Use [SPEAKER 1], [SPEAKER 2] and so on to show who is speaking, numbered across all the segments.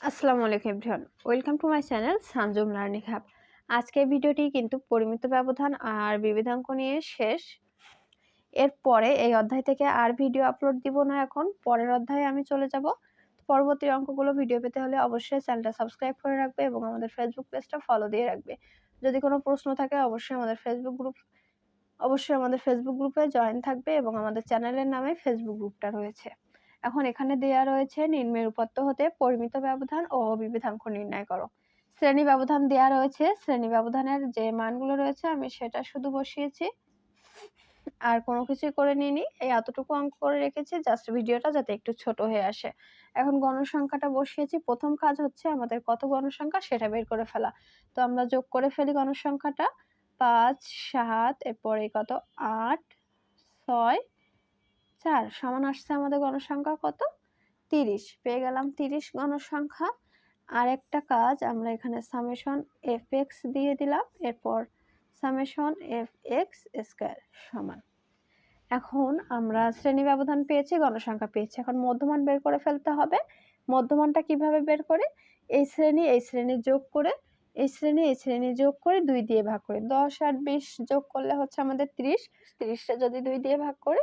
[SPEAKER 1] আসসালামু আলাইকুম everyone. Welcome to my channel Sanjum learning hub. আজকের ভিডিওটি কিন্তু পরিমিত ব্যবধান আর বিবিধাঙ্ক নিয়ে শেষ। এরপরে এই অধ্যায় থেকে আর ভিডিও আপলোড দিব না এখন, পরের অধ্যায়ে আমি চলে যাব। পরবর্তী অঙ্কগুলো ভিডিও পেতে হলে অবশ্যই চ্যানেলটা সাবস্ক্রাইব করে রাখবে এবং আমাদের ফেসবুক পেজটা ফলো দিয়ে রাখবে। যদি কোনো প্রশ্ন থাকে অবশ্যই আমাদের ফেসবুক গ্রুপ অবশ্যই আমাদের ফেসবুক গ্রুপে জয়েন থাকবে এবং আমাদের চ্যানেলের নামে ফেসবুক গ্রুপটা রয়েছে। এখন এখানে দেয়া রয়েছে নিম্নের উপাত্ত হতে পরিমিত ব্যবধান ও বিবিধাঙ্ক নির্ণয় করো। শ্রেণি ব্যবধান দেয়া রয়েছে, শ্রেণি ব্যবধানের যে মানগুলো রয়েছে আমি সেটা শুধু বসিয়েছি। আর কোনো কিছুই করে নিইনি, এই এতটুকু অঙ্ক করে রেখেছি জাস্ট ভিডিওটা যাতে একটু ছোট হয়ে আসে। এখন গণসংখ্যাটা বসিয়েছি, প্রথম কাজ হচ্ছে আমাদের কত গণসংখ্যা সেটা বের করে ফেলা। তো আমরা যোগ করে ফেলি গণসংখ্যাটা, পাঁচ, সাত, এরপরে কত? আট, ছয় চার, সমান আসছে আমাদের গণসংখ্যা কত? তিরিশ, পেয়ে গেলাম তিরিশ গণসংখ্যা। আর একটা কাজ, আমরা এখানে সামেশন এফ এক্স দিয়ে দিলাম, এরপর সামেশন এফ এক্স স্কোয়ার সমান। এখন আমরা শ্রেণি ব্যবধান পেয়েছি, গণসংখ্যা পেয়েছি। এখন মধ্যমান বের করে ফেলতে হবে। মধ্যমানটা কীভাবে বের করে? এই শ্রেণি এই শ্রেণি যোগ করে, এই শ্রেণি এই শ্রেণি যোগ করে দুই দিয়ে ভাগ করে। দশ আর বিশ যোগ করলে হচ্ছে আমাদের ত্রিশ। ত্রিশটা যদি দুই দিয়ে ভাগ করি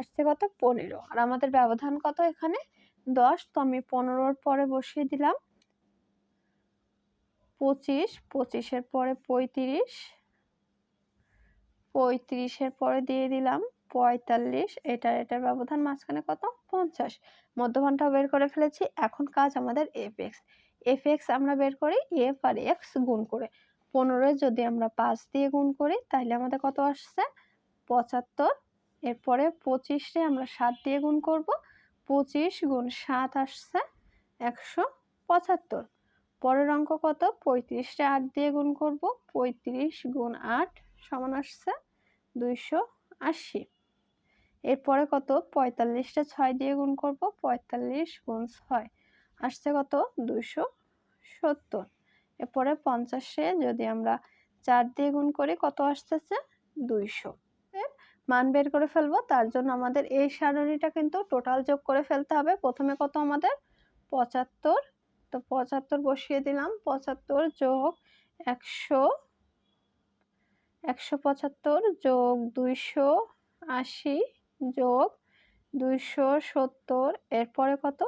[SPEAKER 1] আসছে কত? পনেরো। আর আমাদের ব্যবধান কত এখানে? দশ। তো আমি পনেরোর পরে বসিয়ে দিলাম। পঁচিশ। পঁচিশের পরে পঁয়ত্রিশ। পঁয়ত্রিশের পরে দিয়ে দিলাম পঁয়তাল্লিশ। এটার এটার ব্যবধান মাঝখানে কত? পঞ্চাশ। মধ্যমানটা বের করে ফেলেছি। এখন কাজ আমাদের এফ এক্স এফ এক্স আমরা বের করি এফ আর এক্স গুণ করে। পনেরোয় যদি আমরা পাঁচ দিয়ে গুণ করি তাহলে আমাদের কত আসছে? পঁচাত্তর। এরপরে পঁচিশে আমরা সাত দিয়ে গুণ করব। পঁচিশ গুণ সাত আসছে একশো পঁচাত্তর। পরের অঙ্ক কত? পঁয়ত্রিশটা আট দিয়ে গুণ করব। পঁয়ত্রিশ গুণ আট সমান আসছে দুইশো আশি। এরপরে কত? পঁয়তাল্লিশটা ছয় দিয়ে গুণ করব। পঁয়তাল্লিশ গুণ ছয় আসছে কত? দুইশো সত্তর। এরপরে পঞ্চাশে যদি আমরা চার দিয়ে গুণ করি, কত আসতেছে? দুইশো। মান বের করে ফেলব। তার জন্য আমাদের এই সারণীটা কিন্তু টোটাল যোগ করে ফেলতে হবে। প্রথমে কত আমাদের? পঁচাত্তর। তো পঁচাত্তর বসিয়ে দিলাম। পঁচাত্তর যোগ একশো। একশো পঁচাত্তর যোগ দুইশো আশি যোগ দুইশো সত্তর। এরপরে কত?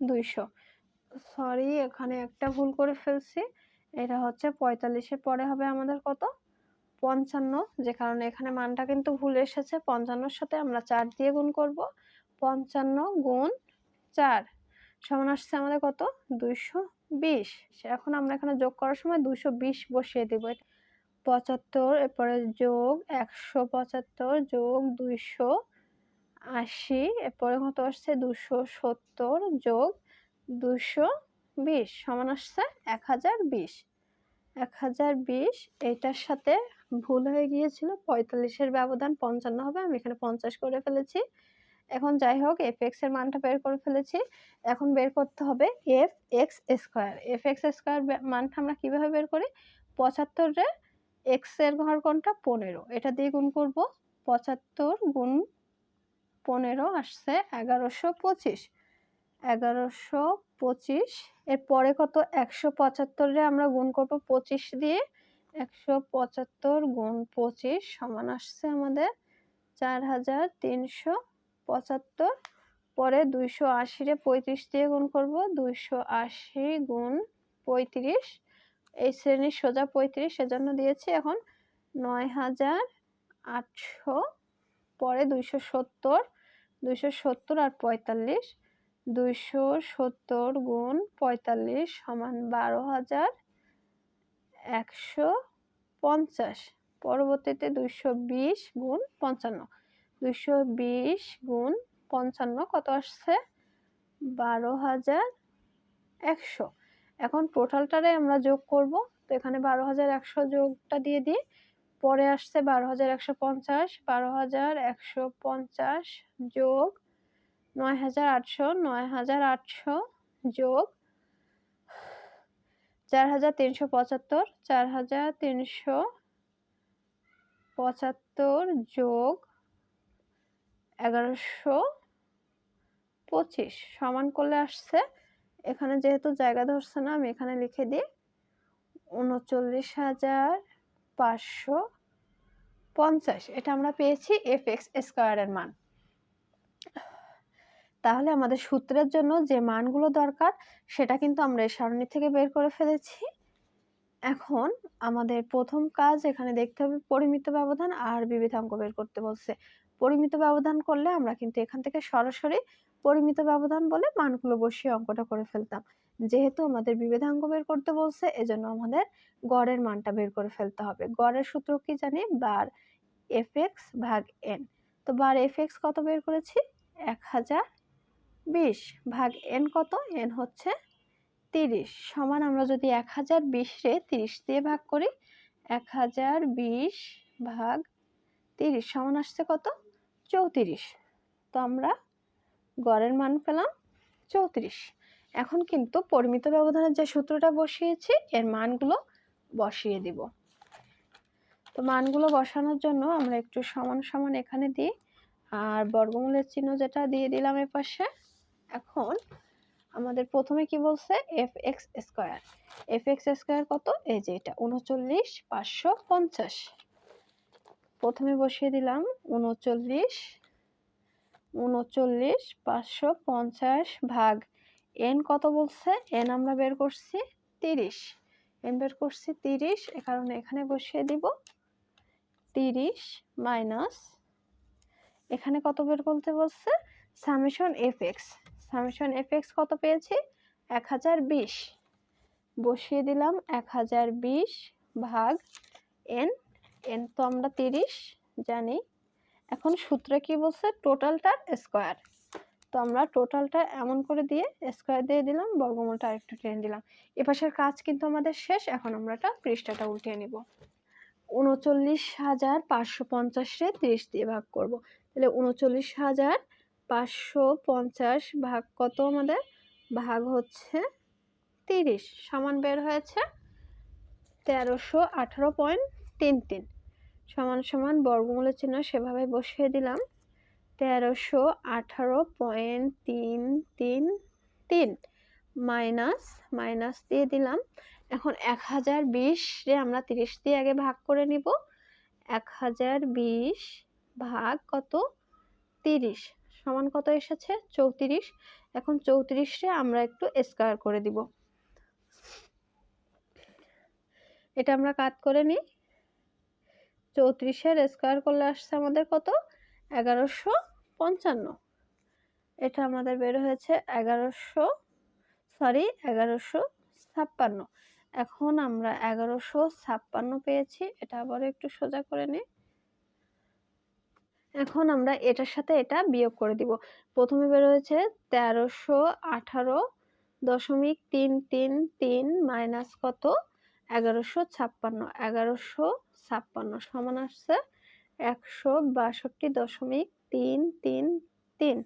[SPEAKER 1] দুইশো। সরি এখানে একটা ভুল করে ফেলছি। এটা হচ্ছে পঁয়তাল্লিশের পরে হবে আমাদের কত? পঞ্চান্ন, যে কারণে এখানে মানটা কিন্তু ভুল এসেছে। পঞ্চান্নর সাথে আমরা চার দিয়ে গুণ করব। পঞ্চান্ন গুণ চার সমান আসছে আমাদের কত? দুইশো বিশ। এখন আমরা এখানে যোগ করার সময় দুইশো বিশ বসিয়ে দেবো। পঁচাত্তর, এরপরে যোগ একশো পঁচাত্তর, যোগ দুইশো আশি, এরপরে কত আসছে? দুশো সত্তর, যোগ দুশো বিশ সমান আসছে এক হাজার বিশ। এক হাজার বিশ, এইটার সাথে ভুল হয়ে গিয়েছিল পঁয়তাল্লিশের ব্যবধান পঞ্চান্ন হবে, আমি এখানে পঞ্চাশ করে ফেলেছি। এখন যাই হোক এফ এক্সের মানটা বের করে ফেলেছি। এখন বের করতে হবে F X square F X square মানটা আমরা কীভাবে বের করি? পঁচাত্তরে এক্সের ঘর কোনটা পনেরো। এটা দিয়ে গুণ করব, পঁচাত্তর গুণ পনেরো আসছে এগারোশো পঁচিশ। এগারোশো পঁচিশ, এরপরে কত? একশো পঁচাত্তরে আমরা গুণ করব পঁচিশ দিয়ে। একশো পঁচাত্তর গুণ পঁচিশ সমান আসছে আমাদের চার হাজার তিনশো পঁচাত্তর। পরে দুইশো আশিরে পঁয়ত্রিশ দিয়ে গুণ করব, দুইশো আশি গুণ পঁয়ত্রিশ। এই শ্রেণির সোজা পঁয়ত্রিশ সেজন্য দিয়েছি এখন নয় হাজার আটশো। পরে দুইশো সত্তর দুইশো সত্তর আর পঁয়তাল্লিশ, দুইশো সত্তর গুণ পঁয়তাল্লিশ সমান বারো হাজার একশো পঞ্চাশ, পরবর্তীতে দুইশো বিশ গুণ পঞ্চান্ন। দুইশো বিশ গুণ পঞ্চান্ন কত আসছে? বারো হাজার একশো। এখন টোটালটারে আমরা যোগ করব। তো এখানে বারো হাজার একশো যোগটা দিয়ে দিই। পরে আসছে বারো হাজার একশো পঞ্চাশ, বারো হাজার একশো পঞ্চাশ যোগ নয় হাজার আটশো, নয় হাজার আটশো যোগ চার হাজার তিনশো পঁচাত্তর, চার হাজার তিনশো পঁচাত্তর যোগ এগারোশো পঁচিশ সমান করলে আসছে, এখানে যেহেতু জায়গা ধরছে না, আমি এখানে লিখে দিই, উনচল্লিশ হাজার পাঁচশো পঞ্চাশ। এটা আমরা পেয়েছি এফ এক্স স্কোয়ারের মান। তাহলে আমাদের সূত্রের জন্য যে মানগুলো দরকার, সেটা কিন্তু আমরা এই সারণী থেকে বের করে ফেলেছি। এখন আমাদের প্রথম কাজ এখানে দেখতে হবে পরিমিত ব্যবধান আর বিবিধাঙ্ক বের করতে বলছে। পরিমিত ব্যবধান করলে আমরা কিন্তু এখান থেকে সরাসরি পরিমিত ব্যবধান বলে মানগুলো বসিয়ে অঙ্কটা করে ফেলতাম। যেহেতু আমাদের বিভেদাঙ্ক বের করতে বলছে, এজন্য আমাদের গড়ের মানটা বের করে ফেলতে হবে। গড়ের সূত্র কি জানি? বার এফ এক্স ভাগ এন। তো বার এফ এক্স কত বের করেছি? এক হাজার বিশ ভাগ এন কত? এন হচ্ছে তিরিশ। সমান আমরা যদি এক হাজার বিশে তিরিশ দিয়ে ভাগ করি, এক হাজার বিশ ভাগ তিরিশ, সমান আসছে কত? চৌত্রিশ। তো আমরা গড়ের মান পেলাম চৌত্রিশ। এখন কিন্তু পরিমিত ব্যবধানের যে সূত্রটা বসিয়েছি, এর মানগুলো বসিয়ে দিব। তো মানগুলো বসানোর জন্য আমরা একটু সমান সমান এখানে দিই, আর বর্গমূলের চিহ্ন যেটা দিয়ে দিলাম এ পাশে এখন আমাদের প্রথমে কি বলছে? F X square F X square কত? এই যে এটা, উনচল্লিশ পাঁচশো পঞ্চাশ। প্রথমে বসিয়ে দিলাম, উনচল্লিশ উনচল্লিশ পাঁচশো পঞ্চাশ ভাগ এন কত বলছে? এন আমরা বের করছি তিরিশ। এন বের করছি তিরিশ, এ কারণে এখানে বসিয়ে দিব তিরিশ মাইনাস এখানে কত বের করতে বলছে? Summation F X summation F X কত পেয়েছি? এক হাজার বিশ। বসিয়ে দিলাম এক হাজার বিশ ভাগ এন। এন তো আমরা তিরিশ, জানি। এখন সূত্রে কি বলছে? টোটালটার স্কোয়ার। তো আমরা টোটালটা এমন করে দিয়ে স্কোয়ার দিয়ে দিলাম, বর্গমূলটা আরেকটু টেনে দিলাম এপাশের কাজ কিন্তু আমাদের শেষ, এখন আমরা এটা পৃষ্ঠাটা উল্টিয়ে নিব। উনচল্লিশ হাজার পাঁচশো পঞ্চাশে তিরিশ দিয়ে ভাগ করব। তাহলে উনচল্লিশ হাজার পাঁচশো পঞ্চাশ ভাগ কত আমাদের? ভাগ হচ্ছে তিরিশ। সমান বের হয়েছে তেরোশো আঠারো পয়েন্ট তিন তিন। সমান সমান বর্গমূলের চিহ্ন সেভাবে বসিয়ে দিলাম। তেরোশো আঠারো পয়েন্ট তিন তিন তিন। মাইনাস মাইনাস দিয়ে দিলাম। এখন এক হাজার বিশে আমরা তিরিশ দিয়ে আগে ভাগ করে নিব। এক হাজার বিশ ভাগ কত? তিরিশ। সমান কত এসেছে? চৌত্রিশ। এখন চৌত্রিশে আমরা একটু স্কোয়ার করে দিব। এটা আমরা কাট করে নিই। চৌত্রিশের স্কোয়ার করলে আসছে আমাদের কত? এগারোশো পঞ্চান্ন। এটা আমাদের বের হয়েছে এগারোশো সরি এগারোশো ছাপ্পান্ন। এখন আমরা এগারোশো ছাপ্পান্ন পেয়েছি। এটা আবার একটু সোজা করে নিই। এখন আমরা এটার সাথে এটা বিয়োগ করে দিব। প্রথমে বের হয়েছে তেরোশো আঠারো দশমিক তিন তিন তিন মাইনাস কত? এগারোশো ছাপ্পান্ন। এগারোশো ছাপ্পান্ন সমান আসছে একশো বাষট্টি দশমিক তিন তিন তিন।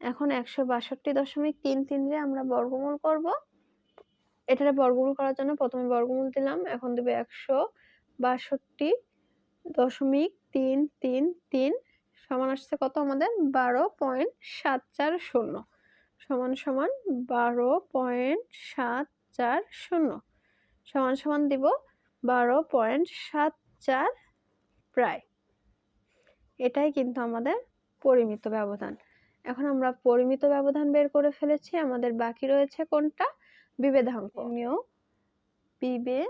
[SPEAKER 1] এখন একশো বাষট্টি দশমিক তিন তিন দিয়ে আমরা বর্গমূল করব। এটারে বর্গমূল করার জন্য প্রথমে বর্গমূল দিলাম। এখন দেবে একশো বাষট্টি দশমিক তিন তিন তিন। সমান আসছে কত আমাদের? বারো পয়েন্ট সাত চার শূন্য। সমান সমান বারো পয়েন্ট সাত চার শূন্য। সমান সমান দিব বারো পয়েন্ট সাত চার প্রায়। এটাই কিন্তু আমাদের পরিমিত ব্যবধান। এখন আমরা পরিমিত ব্যবধান বের করে ফেলেছি। আমাদের বাকি রয়েছে কোনটা? বিভেদাঙ্ক বিবে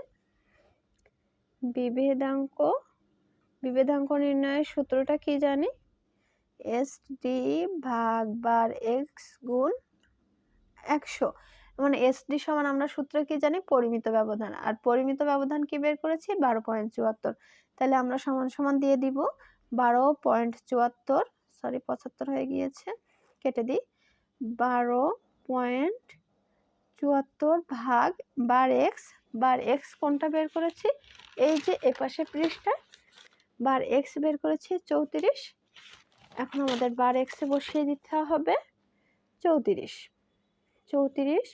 [SPEAKER 1] বিভেদাঙ্ক বিভেদাঙ্ক নির্ণয়ের সূত্রটা কি জানি? এস ডি ভাগ বার এক্স গুণ একশো। মানে এস ডি সমান আমরা সূত্র কি জানি? পরিমিত ব্যবধান। আর পরিমিত ব্যবধান কি বের করেছি? বারো পয়েন্ট চুয়াত্তর। তাহলে আমরা সমান সমান দিয়ে দিব বারো পয়েন্ট চুয়াত্তর। সরি পঁচাত্তর হয়ে গিয়েছে। কেটে দিই। বারো পয়েন্ট চুয়াত্তর ভাগ বার এক্স বার এক্স কোনটা বের করেছি? এই যে এপাশে পৃষ্ঠা বার এক্স বের করেছি চৌত্রিশ। এখন আমাদের বার এক্সে বসিয়ে দিতে হবে চৌত্রিশ। চৌত্রিশ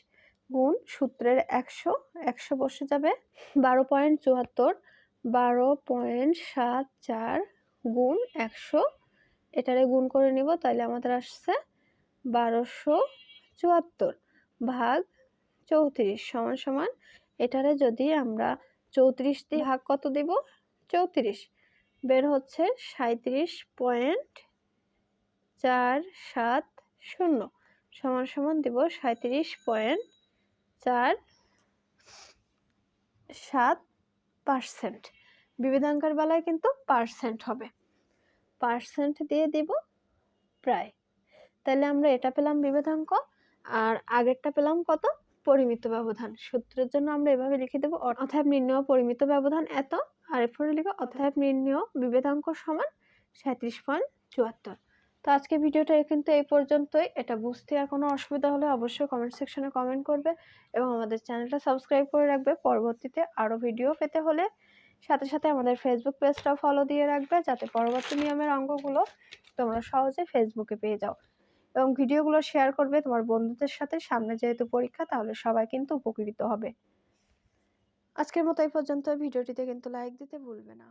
[SPEAKER 1] গুণ সূত্রের একশো একশো বসে যাবে বারো পয়েন্ট চুয়াত্তর, বারো পয়েন্ট সাত চার গুণ একশো। এটারে গুণ করে নিব তাহলে আমাদের আসছে বারোশো চুয়াত্তর ভাগ চৌত্রিশ সমান সমান। এটারে যদি আমরা চৌত্রিশ দিয়ে ভাগ কত দিব? চৌত্রিশ। বের হচ্ছে সাঁত্রিশ পয়েন্ট চার সাত শূন্য। সমান সমান দিব সাঁত্রিশ পয়েন্ট চার সাত পার্সেন্ট। বিবিধাঙ্কের বেলায় কিন্তু পার্সেন্ট হবে। পার্সেন্ট দিয়ে দিব প্রায়। তাহলে আমরা এটা পেলাম বিভেদাঙ্ক আর আগেরটা পেলাম কত? পরিমিত ব্যবধান। সূত্রের জন্য আমরা এভাবে লিখে দেবো, অর্থাৎ নির্ণয় পরিমিত ব্যবধান এত, আর এরপরে লিখো অর্থাৎ নির্ণয় বিভেদাঙ্ক সমান সাঁত্রিশ পয়েন্ট চুয়াত্তর। তো আজকে ভিডিওটা কিন্তু এই পর্যন্তই। এটা বুঝতে আর কোনো অসুবিধা হলে অবশ্যই কমেন্ট সেকশনে কমেন্ট করবে এবং আমাদের চ্যানেলটা সাবস্ক্রাইব করে রাখবে। পরবর্তীতে আরও ভিডিও পেতে হলে সাথে সাথে আমাদের ফেসবুক পেজটাও ফলো দিয়ে রাখবে যাতে পরবর্তী নিয়মের অঙ্গগুলো তোমরা সহজে ফেসবুকে পেয়ে যাও। এবং ভিডিওগুলো শেয়ার করবে তোমার বন্ধুদের সাথে। সামনে যেহেতু পরীক্ষা, তাহলে সবাই কিন্তু উপকৃত হবে। আজকের মতো এই পর্যন্ত ভিডিওটিতে কিন্তু লাইক দিতে ভুলবে না।